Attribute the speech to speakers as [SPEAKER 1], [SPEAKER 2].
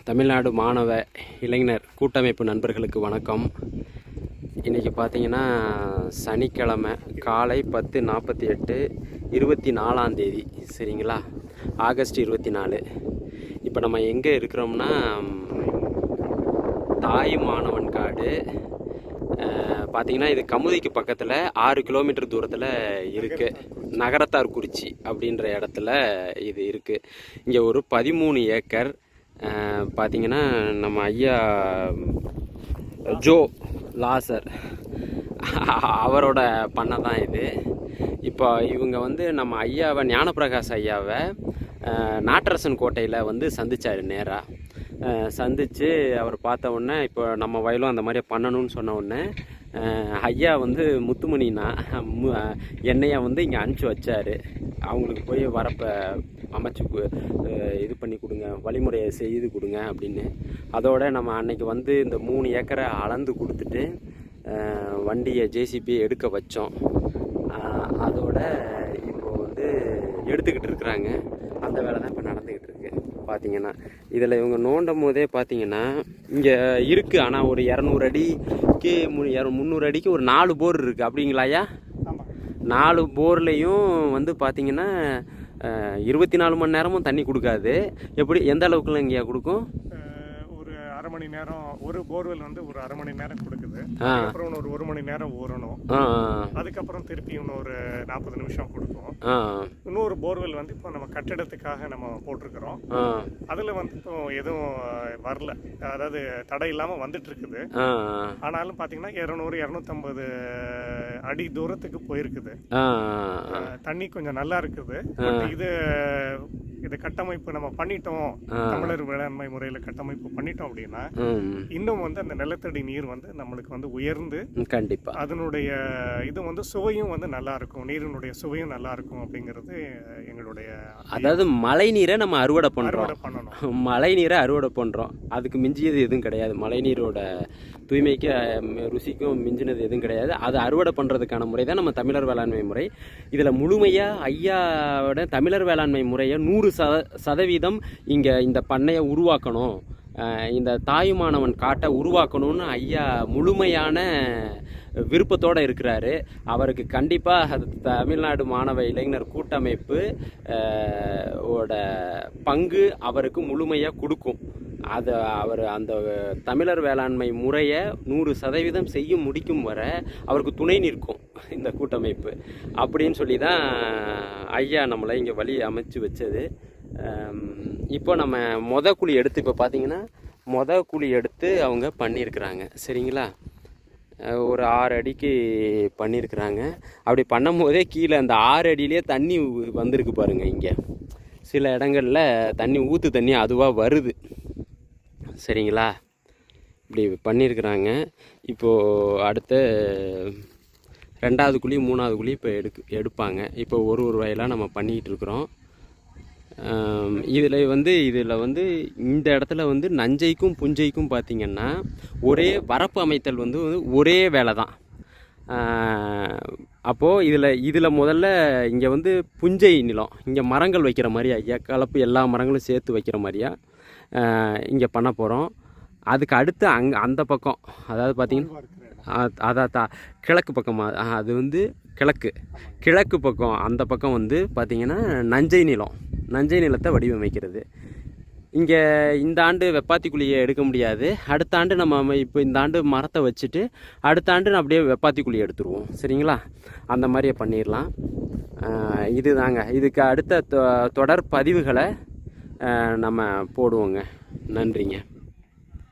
[SPEAKER 1] தமிழ்நாடு மாணவ இளைஞர் கூட்டமைப்பு நண்பர்களுக்கு வணக்கம். இன்றைக்கி பார்த்தீங்கன்னா சனிக்கிழமை காலை பத்து நாற்பத்தி எட்டு இருபத்தி நாலாம் தேதி சரிங்களா? ஆகஸ்ட் இருபத்தி நாலு. இப்போ நம்ம எங்கே இருக்கிறோம்னா தாய் மாணவன் காடு. பார்த்தீங்கன்னா இது கமுதிக்கு பக்கத்தில் ஆறு கிலோமீட்டர் தூரத்தில் இருக்குது நகரத்தார் குறிச்சி அப்படின்ற இடத்துல இது இருக்குது இங்கே ஒரு பதிமூணு ஏக்கர் பார்த்தீங்கன்னா நம்ம ஐயா ஜோ லாசர் அவரோட பண்ணை தான் இது. இப்போ இவங்க வந்து நம்ம ஐயாவை ஞானப்பிரகாஷ் ஐயாவை நாட்டரசன் கோட்டையில் வந்து சந்திச்சார் நேராக சந்தித்து அவர் பார்த்த உடனே இப்போ நம்ம வயலும் அந்த மாதிரி பண்ணணும்னு சொன்ன உடனே ஐயா வந்து முத்துமணினா மு- என்னையா வந்து இங்கே அனுப்பிச்சி வச்சார். அவங்களுக்கு போய் வரப்போ அமைச்சு கு- இது பண்ணி கொடுங்க வழிமுறையை செய்து கொடுங்க அப்படின்னு. அதோட நம்ம அன்னைக்கு வந்து இந்த மூணு ஏக்கரை அளந்து கொடுத்துட்டு வண்டியை ஜேசிபி எடுக்க வச்சோம். அதோட இப்போ வந்து எடுத்துக்கிட்டு இருக்கிறாங்க. அந்த வேலை தான் இப்போ நடந்துக்கிட்டு பார்த்தீங்கன்னா இதில் இவங்க நோண்டும் போதே பார்த்தீங்கன்னா இங்கே இருக்குது ஆனால் ஒரு இரநூறு அடிக்கு முந்நூறு அடிக்கு ஒரு நாலு போர் இருக்குது அப்படிங்களாயா நாலு போர்லேயும் வந்து பார்த்தீங்கன்னா இருபத்தி நாலு மணி நேரமும் தண்ணி கொடுக்காது. எப்படி? எந்த அளவுக்குலாம் இங்கேயா கொடுக்கும்?
[SPEAKER 2] மணி நேரம் ஒரு போர்வெல் வந்து ஒரு அரை மணி நேரம் கொடுக்குது. அப்புறம் ஒரு ஒரு மணி நேரம் ஊறணும் அதுக்கப்புறம் திருப்பி இன்னொரு நாற்பது நிமிஷம் கொடுக்கும். இன்னொரு போர்வெல் வந்து இப்போ நம்ம கட்டிடத்துக்காக நம்ம போட்டிருக்கிறோம். அதில் வந்து இப்போ எதுவும் வரல. அதாவது தடை இல்லாமல் வந்துட்டு இருக்குது ஆனாலும் பார்த்தீங்கன்னா இரநூறு இரநூத்தம்பது அடி தூரத்துக்கு போயிருக்குது. தண்ணி கொஞ்சம் நல்லா இருக்குது. இது இது கட்டமைப்பு நம்ம பண்ணிட்டோம் தமிழர் வேளாண்மை முறையில் கட்டமைப்பு பண்ணிட்டோம் அப்படின்னா இன்னும் வந்து அந்த நிலத்தடி நீர் வந்து நம்மளுக்கு வந்து உயர்ந்து
[SPEAKER 1] கண்டிப்பாக
[SPEAKER 2] அதனுடைய இது வந்து சுவையும் வந்து நல்லா இருக்கும் நீரினுடைய சுவையும் நல்லா இருக்கும் அப்படிங்கிறது எங்களுடைய
[SPEAKER 1] அதாவது மழை நீரை நம்ம அறுவடை
[SPEAKER 2] பண்ணணும்.
[SPEAKER 1] மழை நீரை அறுவடை பண்ணுறோம் அதுக்கு மிஞ்சியது எதுவும் கிடையாது. மழை நீரோட தூய்மைக்கு ருசிக்கும் மிஞ்சினது எதுவும் கிடையாது. அதை அறுவடை பண்ணுறதுக்கான முறை தான் நம்ம தமிழர் வேளாண்மை முறை. இதில் முழுமையாக ஐயாவோட தமிழர் வேளாண்மை முறையை நூறு சத சதவீதம் இங்கே இந்த பண்ணையை உருவாக்கணும். இந்த தாயுமானவன் காட்டை உருவாக்கணும்னு ஐயா முழுமையான விருப்பத்தோடு இருக்கிறாரு. அவருக்கு கண்டிப்பாக அது தமிழ்நாடு மாணவ இளைஞர் கூட்டமைப்பு ஓட பங்கு அவருக்கு முழுமையாக கொடுக்கும். அதை அவர் அந்த தமிழர் வேளாண்மை முறையை நூறு சதவீதம் செய்ய முடிக்கும் வரை அவருக்கு துணை நிற்கும் இந்த கூட்டமைப்பு. அப்படின்னு சொல்லி தான் ஐயா நம்மளை இங்கே வழி அமைச்சு வச்சது. இப்போ நம்ம மொத குழி எடுத்து இப்போ பார்த்தீங்கன்னா மொத குழி எடுத்து அவங்க பண்ணியிருக்கிறாங்க. சரிங்களா? ஒரு ஆறு அடிக்கு பண்ணியிருக்கிறாங்க. அப்படி பண்ணும்போதே கீழே அந்த ஆறு அடியிலே தண்ணி வந்திருக்கு பாருங்கள் இங்கே. சில இடங்களில் தண்ணி ஊற்று தண்ணி அதுவாக வருது. சரிங்களா? இப்படி பண்ணியிருக்கிறாங்க இப்போது அடுத்த ரெண்டாவது குழி மூணாவது குழி இப்போ எடுக்கு எடுப்பாங்க. இப்போ ஒரு ஒரு வயலாக நம்ம பண்ணிக்கிட்டு இருக்கிறோம். இதில் வந்து இதில் வந்து இந்த இடத்துல வந்து நஞ்சைக்கும் புஞ்சைக்கும் பார்த்திங்கன்னா ஒரே வரப்பு அமைத்தல் வந்து ஒரே வேலை தான். அப்போது இதில் இதில் முதல்ல இங்கே வந்து புஞ்சை நிலம் இங்கே மரங்கள் வைக்கிற மாதிரியா கலப்பு எல்லா மரங்களும் சேர்த்து வைக்கிற மாதிரியா இங்கே பண்ண போகிறோம் அதுக்கு அடுத்து அங் அந்த பக்கம் அதாவது பார்த்திங்கன்னா அதான் தா கிழக்கு பக்கமாக அது வந்து கிழக்கு. கிழக்கு பக்கம் அந்த பக்கம் வந்து பார்த்திங்கன்னா நஞ்சை நிலம். நஞ்சை நிலத்தை வடிவமைக்கிறது. இங்கே இந்த ஆண்டு வெப்பாத்திக்குழியை எடுக்க முடியாது. அடுத்த ஆண்டு நம்ம இப்போ இந்த ஆண்டு மரத்தை வச்சுட்டு அடுத்த ஆண்டு அப்படியே வெப்பாத்தி எடுத்துருவோம். சரிங்களா? அந்த மாதிரியே பண்ணிடலாம். இது இதுதாங்க. இதுக்கு அடுத்த தொ- தொடர் பதிவுகளை நம்ம போடுவோங்க. நன்றிங்க.